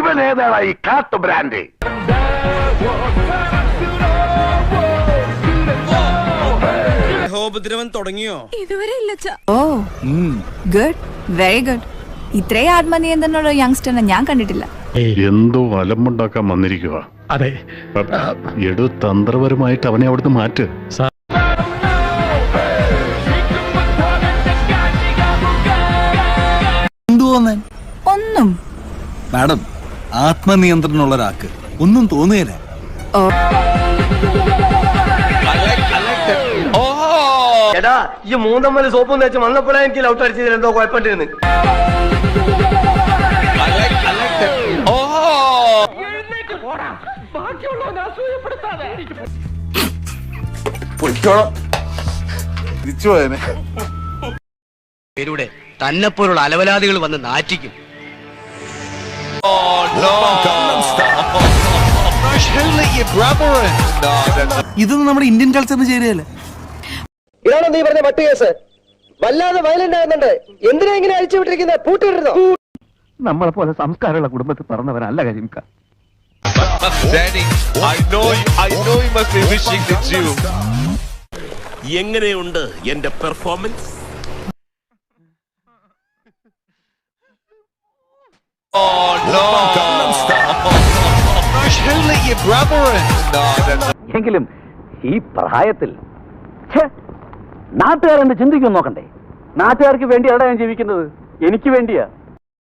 ഇവൻ ഏതാണ് ഈ കാട്ടു ബ്രാൻഡ് ദേഹോപദ്രവം തുടങ്ങിയോ? ഇതുവരെ ഇല്ലച്ച ഓ ഗുഡ് വെരി ഗുഡ്. ഇത്രയും ആത്മനിയന്ത്രണമുള്ള യങ്സ്റ്ററിനെ ഞാൻ കണ്ടിട്ടില്ല. എന്തോ അലമ്പുണ്ടാക്കാൻ വന്നിരിക്കുക അതെ. എടു തന്ത്രപരമായിട്ട് അവനെ അവിടുന്ന് മാറ്റ്. ഒന്നും മാഡം ആത്മനിയന്ത്രണമുള്ള ഒരാൾക്ക് ഒന്നും തോന്നുകയില്ല. എടാ ഈ മൂന്നമ്മൽ സോപ്പും തേച്ച് വന്നപ്പോഴാണ് എനിക്ക് ലൗട്ട് അടിച്ചതിൽ എന്തോ കുഴപ്പമിട്ടിരുന്നു തിരിച്ചു പോയനെ. പേരുടെ തന്നെ പോലുള്ള അലവലാദികൾ വന്ന് നാറ്റിക്കും. ഇതൊന്നും നമ്മുടെ ഇന്ത്യൻ കൾച്ചറിന് ചേരുകയല്ലേ? ഇതാണോ നീ പറഞ്ഞ മറ്റു കേസ്. വല്ലാതെ വയലന്റ് ആകുന്നുണ്ട് എന്തിനാ ഇങ്ങനെ അഴിച്ചു വിട്ടിരിക്കുന്നത് നമ്മളെ പോലെ സംസ്കാരമുള്ള കുടുംബത്തിൽ പറഞ്ഞവരല്ല കരിമിക്ക എങ്ങനെയുണ്ട് എന്റെ പെർഫോമൻസ് എങ്കിലും ഈ പ്രായത്തിൽ നാട്ടുകാരെന്ത് ചിന്തിക്കും നോക്കണ്ടേ? നാട്ടുകാർക്ക് വേണ്ടി അവിടെ ഞാൻ ജീവിക്കുന്നത്? എനിക്ക് വേണ്ടിയാ?